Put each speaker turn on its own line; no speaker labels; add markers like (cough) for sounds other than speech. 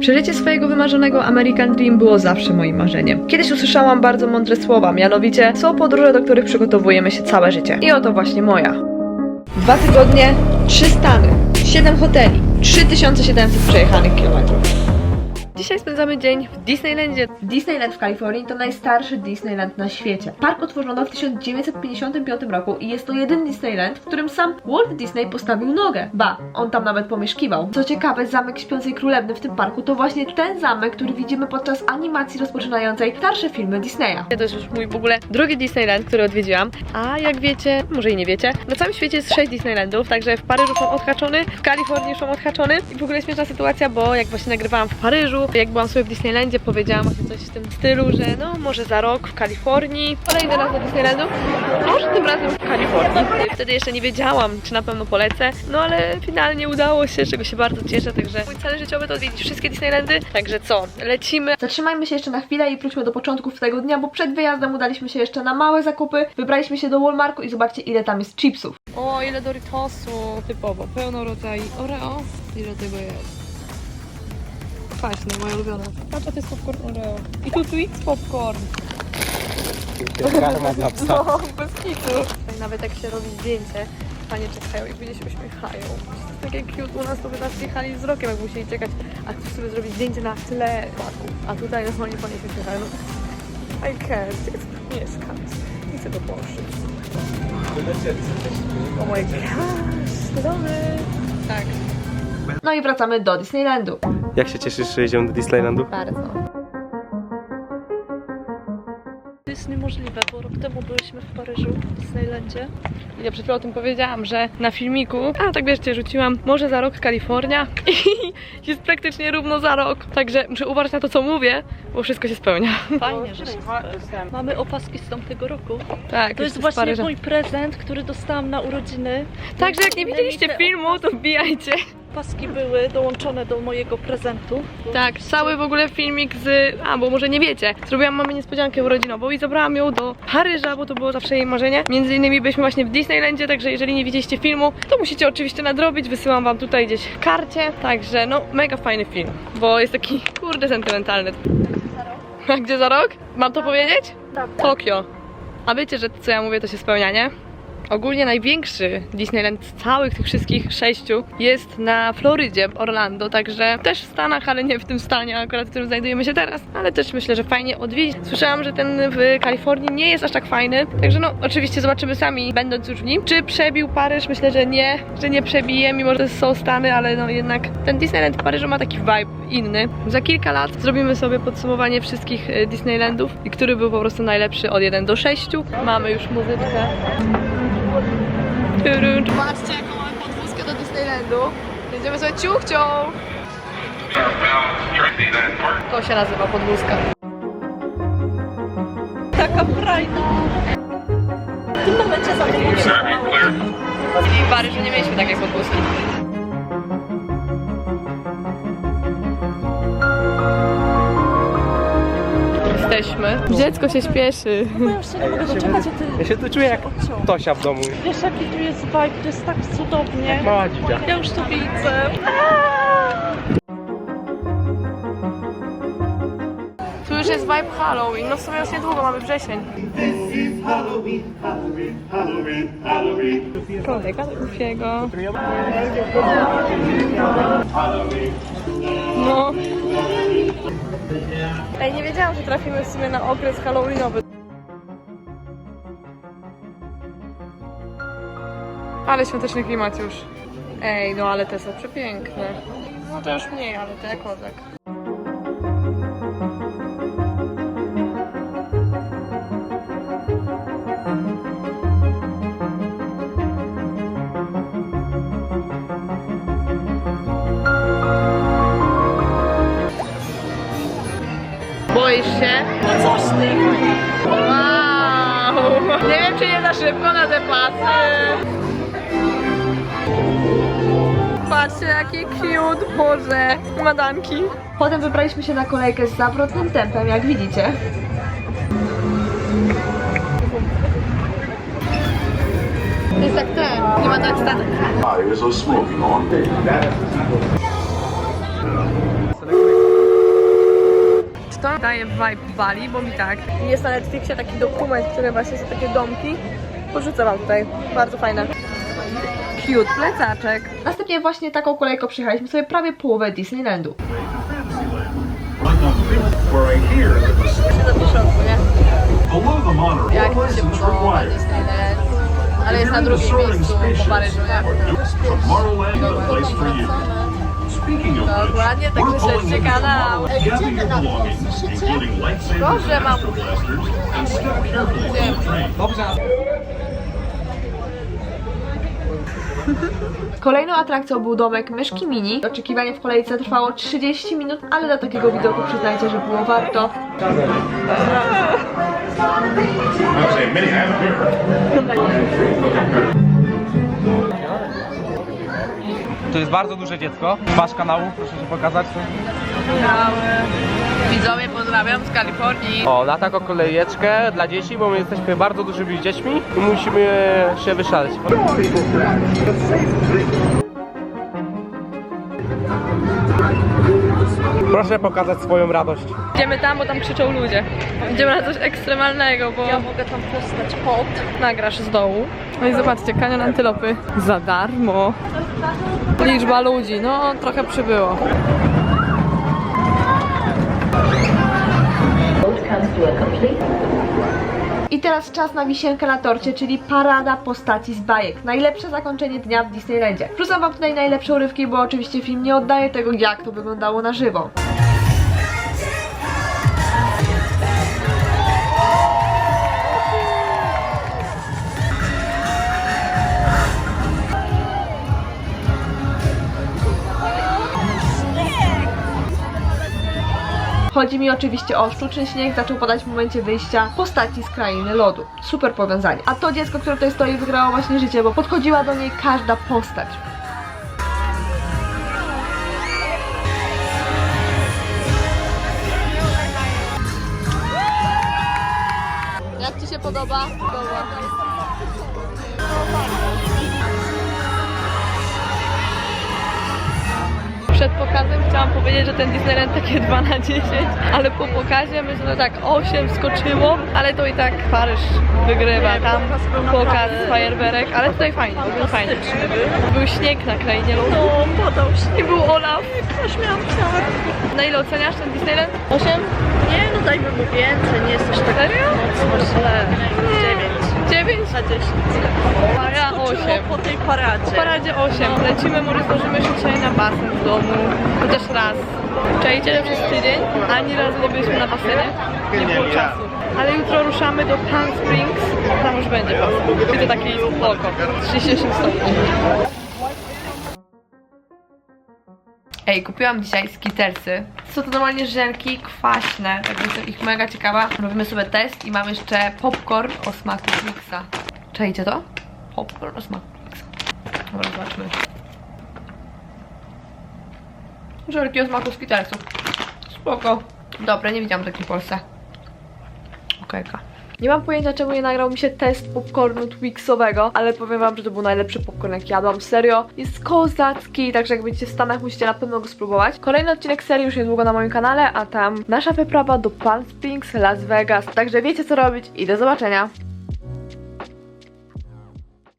Przeżycie swojego wymarzonego American Dream było zawsze moim marzeniem. Kiedyś usłyszałam bardzo mądre słowa, mianowicie są podróże, do których przygotowujemy się całe życie. I oto właśnie moja. Dwa tygodnie, trzy stany, siedem hoteli, 3700 przejechanych kilometrów. Dzisiaj spędzamy dzień w Disneylandzie. Disneyland w Kalifornii to najstarszy Disneyland na świecie. Park otworzono w 1955 roku i jest to jedyny Disneyland, w którym sam Walt Disney postawił nogę. Ba, on tam nawet pomieszkiwał. Co ciekawe, zamek Śpiącej Królewny w tym parku to właśnie ten zamek, który widzimy podczas animacji rozpoczynającej starsze filmy Disneya. To jest już mój w ogóle drugi Disneyland, który odwiedziłam. A jak wiecie, może i nie wiecie, na całym świecie jest 6 Disneylandów, także w Paryżu są odhaczony, w Kalifornii są odhaczony. I w ogóle śmieszna sytuacja, bo jak właśnie nagrywałam w Paryżu, jak byłam sobie w Disneylandzie, powiedziałam właśnie coś w tym stylu, że no może za rok w Kalifornii. Kolejny raz do Disneylandu, może tym razem w Kalifornii. Wtedy jeszcze nie wiedziałam, czy na pewno polecę, no ale finalnie udało się, z czego się bardzo cieszę, także mój cel życiowy to odwiedzić wszystkie Disneylandy. Także co, lecimy. Zatrzymajmy się jeszcze na chwilę i wróćmy do początków tego dnia, bo przed wyjazdem udaliśmy się jeszcze na małe zakupy, wybraliśmy się do Walmartu i zobaczcie ile tam jest chipsów. O, ile Doritosu, typowo, pełno rodzaj Oreo. Ile tego jest? Kwaśne, moje ulubione. A to jest popcorn Oreo. I tu Twix popcorn.
Karma dla psa.
No, bez kitu. I nawet jak się robi zdjęcie, panie czekają i później się uśmiechają. Takie cute u nas to by nas jechali wzrokiem, jak musieli czekać, a chcesz sobie zrobić zdjęcie na tle płaków. A tutaj normalnie panie się uśmiechają. No, I can't, gdzie chcę mieszkać. Nie chcę do Polszy. Oh my gosh, dobry. Tak. No i wracamy do Disneylandu.
Jak się cieszysz, że jedziemy do Disneylandu?
Bardzo.
To jest niemożliwe, bo rok temu byliśmy w Paryżu, w Disneylandzie.
Ja przed chwilą o tym powiedziałam, że na filmiku, a tak wieszcie, rzuciłam może za rok Kalifornia (laughs) i jest praktycznie równo za rok. Także muszę uważać na to, co mówię, bo wszystko się spełnia.
Fajnie, że się spełnia. Mamy opaski z tamtego roku.
Tak,
To jest właśnie
Paryża.
mój prezent, który dostałam na urodziny.
Także jak nie widzieliście filmu, to wbijajcie.
Opaski były dołączone do mojego prezentu.
Tak, cały w ogóle filmik z... A, bo może nie wiecie. Zrobiłam mamie niespodziankę urodzinową i zabrałam ją do Paryża, bo to było zawsze jej marzenie. Między innymi byliśmy właśnie w Disneylandzie, także jeżeli nie widzieliście filmu, to musicie oczywiście nadrobić. Wysyłam wam tutaj gdzieś w karcie. Także no, mega fajny film, bo jest taki kurde sentymentalny. A gdzie za rok? Mam to powiedzieć? Tokio. A wiecie, że co ja mówię, to się spełnia, nie? Ogólnie największy Disneyland z całych tych wszystkich sześciu jest na Florydzie, w Orlando, także też w Stanach, ale nie w tym stanie akurat, w którym znajdujemy się teraz, ale też myślę, że fajnie odwiedzić. Słyszałam, że ten w Kalifornii nie jest aż tak fajny, także no oczywiście zobaczymy sami, będąc już w nim. Czy przebił Paryż? Myślę, że nie, że nie przebije, mimo że są Stany, ale no jednak ten Disneyland w Paryżu ma taki vibe inny. Za kilka lat zrobimy sobie podsumowanie wszystkich e, Disneylandów i który był po prostu najlepszy od 1 do 6. Mamy już muzyczkę. Patrzcie jaką mamy podwózkę do Disneylandu. Jedziemy sobie ciuchcią. To się nazywa podwózka.
Taka frajna. W tym momencie za
I w Paryżu nie mieliśmy takiej podwózki. Jesteśmy. Dziecko się śpieszy.
Ja już się nie mogę doczekać, a ty
Ja się tu czuję jak. Tosia w domu.
Wiesz jaki tu jest vibe, to jest tak cudownie.
Mała dzidzia.
Ja już to widzę.
Tu już jest vibe Halloween. No w sumie już niedługo mamy wrzesień. Kolega Lufiego. No. Ej, nie wiedziałam, że trafimy w sumie na okres halloweenowy. Ale świąteczny klimat już. Ej, no ale te są przepiękne. No to już mniej, ale te kozak. Boisz się?
No coś ty.
Wow! Nie wiem, czy nie za szybko na te pasy. Patrzcie, jakie cute, Boże, madanki. Potem wybraliśmy się na kolejkę z zawrotnym tempem, jak widzicie. To jest jak ten, nie ma tak statek.
fires are smoking on.
To daje vibe Bali, bo mi tak. Jest na Netflixie taki dokument, który właśnie są takie domki. Porzucę wam tutaj. Bardzo fajne. Cute plecaczek. Następnie właśnie taką kolejką przyjechaliśmy sobie prawie połowę Disneylandu. Jak się podoba. Disneyland? Ale jest na drugim miejscu po Paryżu, nie? Dokładnie, tak
we're
myślę,
pulling
że
in
kanał. Dobrze,
and (laughs)
mam. Kolejną atrakcją był domek myszki mini. Oczekiwanie w kolejce trwało 30 minut, ale dla takiego widoku przyznajcie, że było warto. (laughs)
To jest bardzo duże dziecko. Twarz kanału, proszę się pokazać.
Widzowie pozdrawiam z Kalifornii.
O, na taką kolejeczkę dla dzieci, bo my jesteśmy bardzo dużymi dziećmi i musimy się wyszaleć. Proszę pokazać swoją radość.
Idziemy tam, bo tam krzyczą ludzie. Idziemy na coś ekstremalnego, bo
Ja mogę tam postać pot.
nagrasz z dołu. No i zobaczcie, kanion antylopy. Za darmo. Liczba ludzi, no trochę przybyło. I teraz czas na wisienkę na torcie, czyli parada postaci z bajek. Najlepsze zakończenie dnia w Disneylandzie. Wrzucam wam tutaj najlepsze urywki, bo oczywiście film nie oddaje tego, jak to wyglądało na żywo. Chodzi mi oczywiście o sztuczny śnieg, zaczął padać w momencie wyjścia postaci z krainy lodu. Super powiązanie. A to dziecko, które tutaj stoi, wygrało właśnie życie, bo podchodziła do niej każda postać. Jak Ci się podoba? Podoba. Przed pokazem chciałam powiedzieć, że ten Disneyland takie 2 (laughs) na 10, ale po pokazie myślę, że tak 8 skoczyło, ale to i tak Paryż wygrywa. Tam pokaz fajerwerek, ale tutaj fajnie, był fajnie. Był śnieg na krainie lodu.
No, podał się.
I był Olaf.
Też miałam tak.
Na ile oceniasz ten Disneyland? 8?
Nie, no dajmy mu więcej, nie jesteś tak
Serio?
mocno źle. Dziewięć.
9?
Na dziesięć.
Ja
Skoczyło
8.
po tej paradzie.
W paradzie 8. Lecimy, może zdążymy się dzisiaj na basen w domu. Chociaż raz. Czajcie, że przez tydzień ani razu nie byliśmy na basenie. Nie było czasu. Ale jutro ruszamy do Palm Springs. Tam już będzie basen. I to taki oko. 38 stopni. Ej, kupiłam dzisiaj skitersy. Są to normalnie żelki kwaśne, także jestem ich mega ciekawa. Robimy sobie test i mam jeszcze popcorn o smaku Twixa. Czajcie to? Popcorn o smaku Twixa. Dobra, zobaczmy. Żelki o smaku skitersów. Spoko. Dobra, nie widziałam takich w Polsce. Okejka. Nie mam pojęcia, czemu nie nagrał mi się test popcornu Twixowego, ale powiem wam, że to był najlepszy popcorn, jaki jadłam. Serio, jest kozacki, także jak będziecie w Stanach, musicie na pewno go spróbować. Kolejny odcinek serii już niedługo na moim kanale, a tam nasza wyprawa do Palm Springs, Las Vegas. Także wiecie co robić i do zobaczenia.